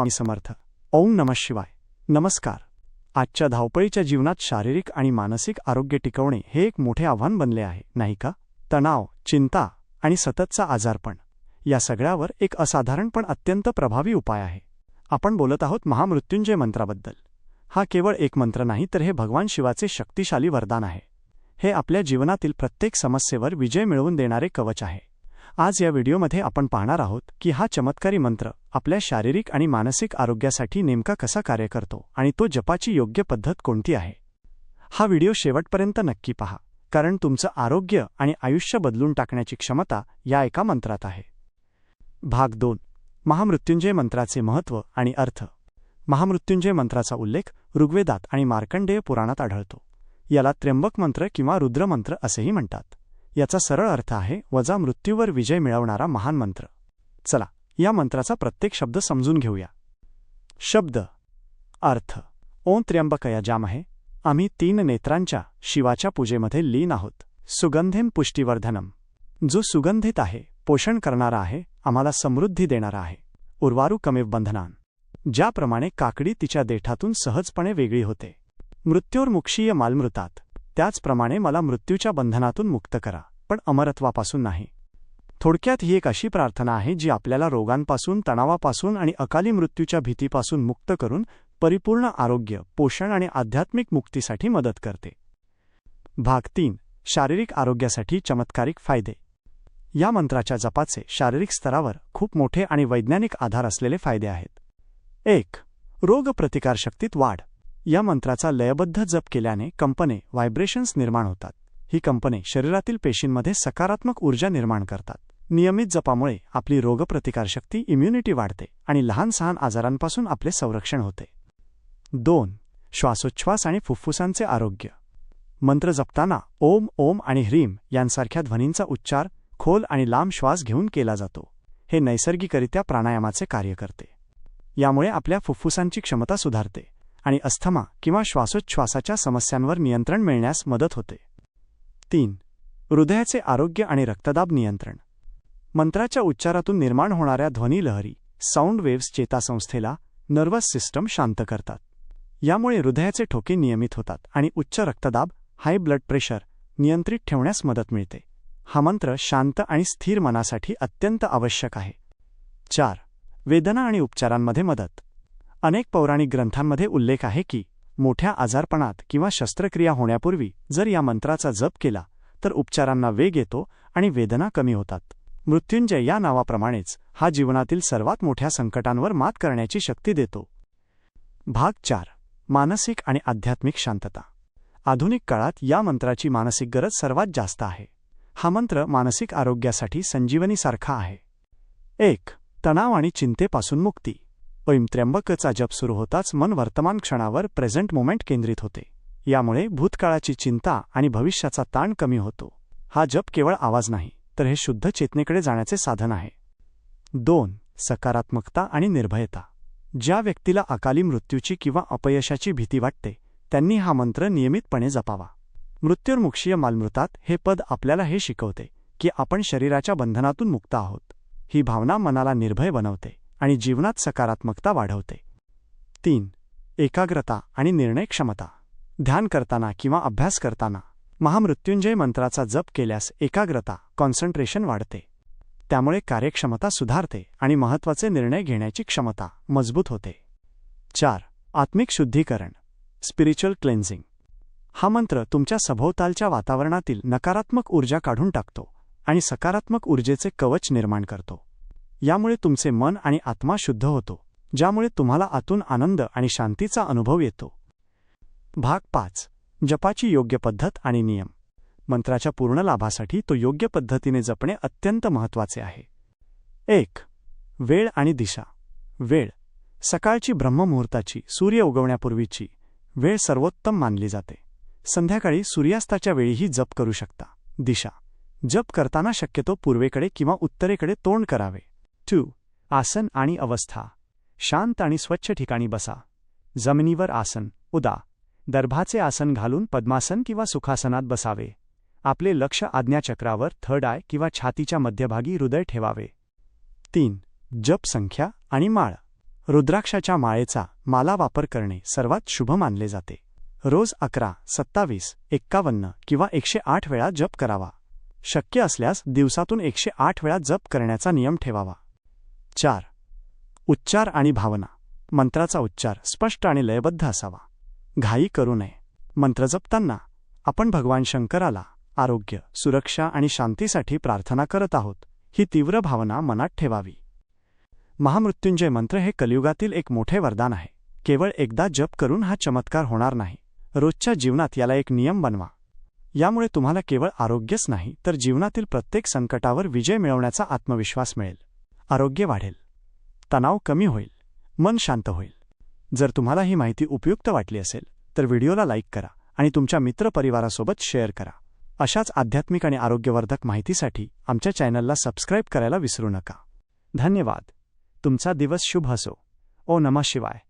स्वामी समर्थ. ओम नमः शिवाय. नमस्कार. आजच्या धावपळीच्या जीवनात शारीरिक आणि मानसिक आरोग्य टिकवणे हे एक मोठे आव्हान बनले आहे नाही का? तणाव चिंता आणि सततचा आजारपण. या सगळ्यावर एक असाधारण पण अत्यंत प्रभावी उपाय आहे. आपण बोलत आहोत महामृत्युंजय मंत्राबद्दल. हा केवळ एक मंत्र नाही तर हे भगवान शिवाचे शक्तिशाली वरदान आहे. हे आपल्या जीवनातील प्रत्येक समस्येवर विजय मिळवून देणारे कवच आहे. आज या व्हिडिओमध्ये आपण पाहणार आहोत की हा चमत्कारी मंत्र आपल्या शारीरिक आणि मानसिक आरोग्यासाठी नेमका कसा कार्य करतो आणि तो जपाची योग्य पद्धत कोणती आहे. हा व्हिडिओ शेवटपर्यंत नक्की पहा कारण तुमचं आरोग्य आणि आयुष्य बदलून टाकण्याची क्षमता या एका मंत्रात आहे. भाग दोन महामृत्युंजय मंत्राचे महत्त्व आणि अर्थ. महामृत्युंजय मंत्राचा उल्लेख ऋग्वेदात आणि मार्कंडेय पुराणात आढळतो. याला त्र्यंबक मंत्र किंवा रुद्रमंत्र असेही म्हणतात. याचा सरळ अर्थ आहे वजा मृत्यूवर विजय मिळवणारा महान मंत्र. चला या मंत्राचा प्रत्येक शब्द समजून घेऊया. शब्द. अर्थ. ओं त्र्यंबकया जाम आहे आम्ही तीन नेत्रांच्या शिवाच्या पूजेमध्ये लीन आहोत. सुगंधेम पुष्टीवर्धनम. जो सुगंधित आहे पोषण करणारा आहे आम्हाला समृद्धी देणारा आहे. उर्वारू कमेव बंधनान. ज्याप्रमाणे काकडी तिच्या देठातून सहजपणे वेगळी होते. मृत्योर्मुक्षीय मालमृतात. त्याचप्रमाणे मला मृत्यूच्या बंधनातून मुक्त करा पण अमरत्वापासून नाही. थोडक्यात ही एक अशी प्रार्थना आहे जी आपल्याला रोगांपासून तणावापासून आणि अकाली मृत्यूच्या भीतीपासून मुक्त करून परिपूर्ण आरोग्य पोषण आणि आध्यात्मिक मुक्तीसाठी मदत करते. भाग तीन शारीरिक आरोग्यासाठी चमत्कारिक फायदे. या मंत्राच्या जपाचे शारीरिक स्तरावर खूप मोठे आणि वैज्ञानिक आधार असलेले फायदे आहेत. एक रोगप्रतिकारशक्तीत वाढ. या मंत्राचा लयबद्ध जप केल्याने कंपने व्हायब्रेशन्स निर्माण होतात. ही कंपने शरीरातील पेशींमध्ये सकारात्मक ऊर्जा निर्माण करतात. नियमित जपामुळे आपली रोगप्रतिकारशक्ती इम्युनिटी वाढते आणि लहान सहान आजारांपासून आपले संरक्षण होते. दोन श्वासोच्छ्वास आणि फुफ्फुसांचे आरोग्य. मंत्र जपताना ओम ओम आणि ह्रीम यांसारख्या ध्वनींचा उच्चार खोल आणि लांब श्वास घेऊन केला जातो. हे नैसर्गिकरित्या प्राणायामाचे कार्य करते. यामुळे आपल्या फुफ्फुसांची क्षमता सुधारते. आणि अस्थमा किंवा श्वासोच्छ्वासाच्या समस्यांवर नियंत्रण मिळण्यास मदत होते. तीन. हृदयाचे आरोग्य आणि रक्तदाब नियंत्रण. मंत्राच्या उच्चारातून निर्माण होणाऱ्या ध्वनीलहरी साऊंड वेव्स चेतासंस्थेला नर्वस सिस्टम शांत करतात. यामुळे हृदयाचे ठोके नियमित होतात आणि उच्च रक्तदाब हाय ब्लड प्रेशर नियंत्रित ठेवण्यास मदत मिळते. हा मंत्र शांत आणि स्थिर मनासाठी अत्यंत आवश्यक आहे. चार. वेदना आणि उपचारांमध्ये मदत. अनेक पौराणिक ग्रंथांमध्ये उल्लेख आहे की मोठ्या आजारपणात किंवा शस्त्रक्रिया होण्यापूर्वी जर या मंत्राचा जप केला तर उपचारांना वेग येतो आणि वेदना कमी होतात. मृत्युंजय या नावाप्रमाणेच हा जीवनातील सर्वात मोठ्या संकटांवर मात करण्याची शक्ती देतो. भाग चार. मानसिक आणि आध्यात्मिक शांतता. आधुनिक काळात या मंत्राची मानसिक गरज सर्वात जास्त आहे. हा मंत्र मानसिक आरोग्यासाठी संजीवनीसारखा आहे. एक. तणाव आणि चिंतेपासून मुक्ती. ऐम त्र्यंबकचा जप सुरू होताच मन वर्तमान क्षणावर प्रेझेंट मोमेंट केंद्रित होते. यामुळे भूतकाळाची चिंता आणि भविष्याचा ताण कमी होतो. हा जप केवळ आवाज नाही तर हे शुद्ध चेतनेकडे जाण्याचे साधन आहे. दोन सकारात्मकता आणि निर्भयता. ज्या व्यक्तीला अकाली मृत्यूची किंवा अपयशाची भीती वाटते त्यांनी हा मंत्र नियमितपणे जपावा. मृत्युर्मुक्षीय मालमृतात हे पद आपल्याला हे शिकवते की आपण शरीराच्या बंधनातून मुक्त आहोत. ही भावना मनाला निर्भय बनवते. आणि जीवनात सकारात्मकता वाढवते. तीन एकाग्रता आणि निर्णय क्षमता. ध्यान करताना किंवा अभ्यास करताना महामृत्युंजय मंत्राचा जप केल्यास एकाग्रता कॉन्सन्ट्रेशन वाढते. त्यामुळे कार्यक्षमता सुधारते आणि महत्त्वाचे निर्णय घेण्याची क्षमता मजबूत होते. चार आत्मिक शुद्धीकरण. Spiritual cleansing. हा मंत्र तुमच्या सभोवतालच्या वातावरणातील नकारात्मक ऊर्जा काढून टाकतो आणि सकारात्मक ऊर्जेचे कवच निर्माण करतो. यामुळे तुमचे मन आणि आत्मा शुद्ध होतो ज्यामुळे तुम्हाला आतून आनंद आणि शांतीचा अनुभव येतो. भाग पाच. जपाची योग्य पद्धत आणि नियम. मंत्राच्या पूर्ण लाभासाठी तो योग्य पद्धतीने जपणे अत्यंत महत्त्वाचे आहे. एक. वेळ आणि दिशा. वेळ. सकाळची ब्रह्ममुहूर्ताची सूर्य उगवण्यापूर्वीची. वेळ सर्वोत्तम मानली जाते. संध्याकाळी सूर्यास्ताच्या वेळीही जप करू शकता. दिशा. जप करताना शक्यतो पूर्वेकडे किंवा उत्तरेकडे तोंड करावे. टू आसन आणि अवस्था. शांत आणि स्वच्छ ठिकाणी बसा. जमिनीवर आसन उदा. दर्भाचे आसन घालून पद्मासन किंवा सुखासनात बसावे. आपले लक्ष आज्ञाचक्रावर थर्ड आय किंवा छातीच्या मध्यभागी हृदय ठेवावे. तीन. जप संख्या आणि माळ. रुद्राक्षाच्या माळेचा माला वापर करणे सर्वात शुभ मानले जाते. रोज अकरा सत्तावीस एक्कावन्न किंवा एकशे आठ वेळा जप करावा. शक्य असल्यास दिवसातून एकशे आठ वेळा जप करण्याचा नियम ठेवावा. चार उच्चार आणि भावना. मंत्राचा उच्चार स्पष्ट आणि लयबद्ध असावा. घाई करू नये. मंत्र जपताना आपण भगवान शंकराला आरोग्य सुरक्षा आणि शांतीसाठी प्रार्थना करत आहोत ही तीव्र भावना मनात ठेवावी. महामृत्युंजय मंत्र हे कलियुगातील एक मोठे वरदान आहे. केवळ एकदा जप करून हा चमत्कार होणार नाही. रोजच्या जीवनात याला एक नियम बनवा. यामुळे तुम्हाला केवळ आरोग्यच नाही तर जीवनातील प्रत्येक संकटावर विजय मिळवण्याचा आत्मविश्वास मिळेल. आरोग्य वाढेल. तणाव कमी होईल. मन शांत होईल. जर तुम्हाला ही माहिती उपयुक्त वाटली असेल तर व्हिडिओला लाईक करा आणि तुमच्या मित्रपरिवारासोबत शेअर करा. अशाच आध्यात्मिक आणि आरोग्यवर्धक माहितीसाठी आमच्या चॅनलला सबस्क्राईब करायला विसरू नका. धन्यवाद. तुमचा दिवस शुभ असो. ओ नमः शिवाय.